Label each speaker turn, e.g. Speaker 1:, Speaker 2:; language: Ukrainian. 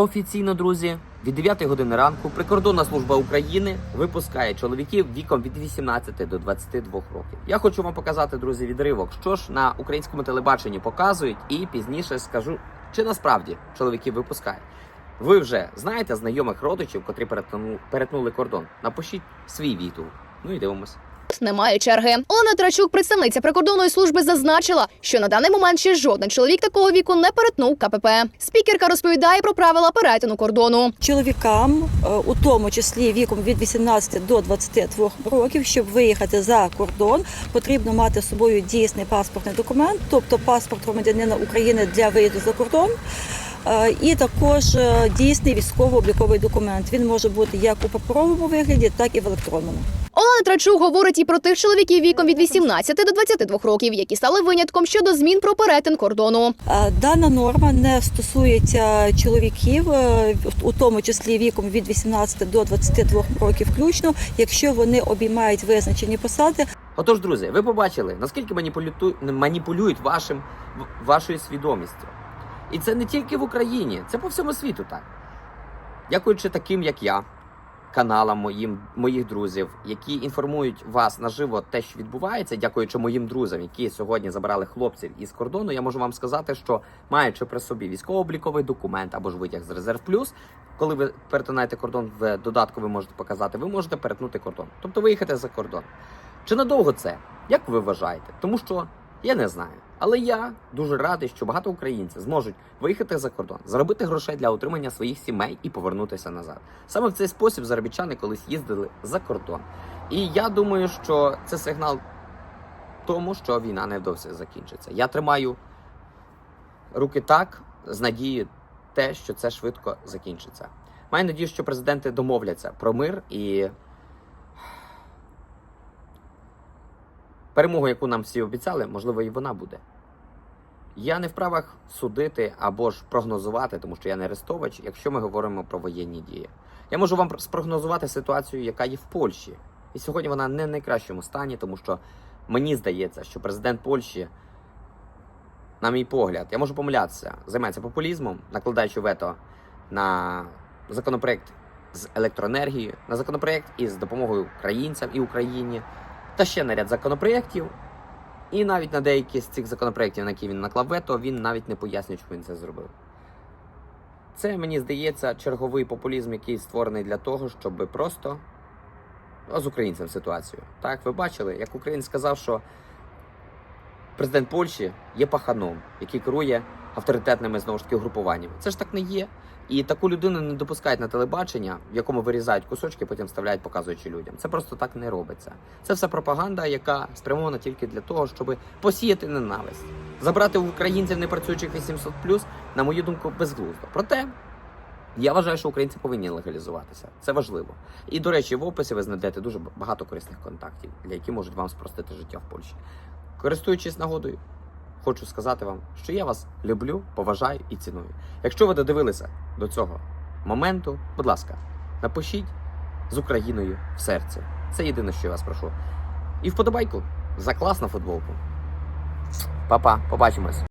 Speaker 1: Офіційно, друзі, від 9 години ранку прикордонна служба України випускає чоловіків віком від 18 до 22 років. Я хочу вам показати, друзі, відривок, що ж на українському телебаченні показують, і пізніше скажу, чи насправді чоловіків випускають. Ви вже знаєте знайомих родичів, котрі перетнули, кордон. Напишіть свій відгук. Ну і дивимось.
Speaker 2: Немає черги. Олена Трачук, представниця прикордонної служби, зазначила, що на даний момент ще жоден чоловік такого віку не перетнув КПП. Спікерка розповідає про правила перетину кордону.
Speaker 3: чоловікам, е, у тому числі віком від 18 до 22 років, щоб виїхати за кордон, потрібно мати з собою дійсний паспортний документ, тобто паспорт громадянина України для виїзду за кордон. е, І також е, дійсний військово-обліковий документ. Він може бути як у паперовому вигляді, так і в електронному.
Speaker 2: Олена Трачук говорить і про тих чоловіків віком від 18 до 22 років, які стали винятком щодо змін про перетин кордону.
Speaker 3: Е, Дана норма не стосується чоловіків, е, у тому числі віком від 18 до 22 років включно, якщо вони обіймають визначені посади
Speaker 1: Отож, друзі, ви побачили, наскільки маніпулюту... маніпулюють вашим в- вашою свідомістю. І це не тільки в Україні, це по всьому світу так. Дякуючи таким, як я, каналам моїм, моїх друзів, які інформують вас наживо те, що відбувається, дякуючи моїм друзям, які сьогодні забрали хлопців із кордону, я можу вам сказати, що маючи при собі військово-обліковий документ або ж витяг з резерв плюс, коли ви перетинаєте кордон в додатку, ви можете показати, ви можете перетнути кордон, тобто виїхати за кордон. Чи надовго це? Як ви вважаєте? Тому що я не знаю. Але я дуже радий, що багато українців зможуть виїхати за кордон, заробити грошей для утримання своїх сімей і повернутися назад. Саме в цей спосіб заробітчани колись їздили за кордон. І я думаю, що це сигнал тому, що війна невдовзі закінчиться. Я тримаю руки так з надією те, що це швидко закінчиться. Маю надію, що президенти домовляться про мир і перемогу, яку нам всі обіцяли, можливо, і вона буде. Я не в правах судити або ж прогнозувати, тому що я не арестовач, якщо ми говоримо про воєнні дії. Я можу вам спрогнозувати ситуацію, яка є в Польщі. І сьогодні вона не в найкращому стані, тому що мені здається, що президент Польщі, на мій погляд, я можу помилятися, займається популізмом, накладаючи вето на законопроект з електроенергією, на законопроект із допомогою українцям і Україні та ще на ряд законопроєктів. І навіть на деякі з цих законопроєктів, на які він наклав вето, він навіть не пояснює, чому він це зробив. Це, мені здається, черговий популізм, який створений для того, щоб просто з українцем ситуацію. Так, ви бачили, як українець сказав, що президент Польщі є паханом, який керує авторитетними знову ж таки групуваннями. Це ж так не є. І таку людину не допускають на телебачення, в якому вирізають кусочки, потім вставляють, показуючи людям. Це просто так не робиться. Це все пропаганда, яка спрямована тільки для того, щоб посіяти ненависть, забрати в українців непрацюючих 800+, на мою думку, безглуздо. Проте я вважаю, що українці повинні легалізуватися. Це важливо. І до речі, в описі ви знайдете дуже багато корисних контактів, для які можуть вам спростити життя в Польщі. Користуючись нагодою, хочу сказати вам, що я вас люблю, поважаю і ціную. Якщо ви додивилися до цього моменту, будь ласка, напишіть з Україною в серці. Це єдине, що я вас прошу. І вподобайку за класну футболку. Па-па, побачимось.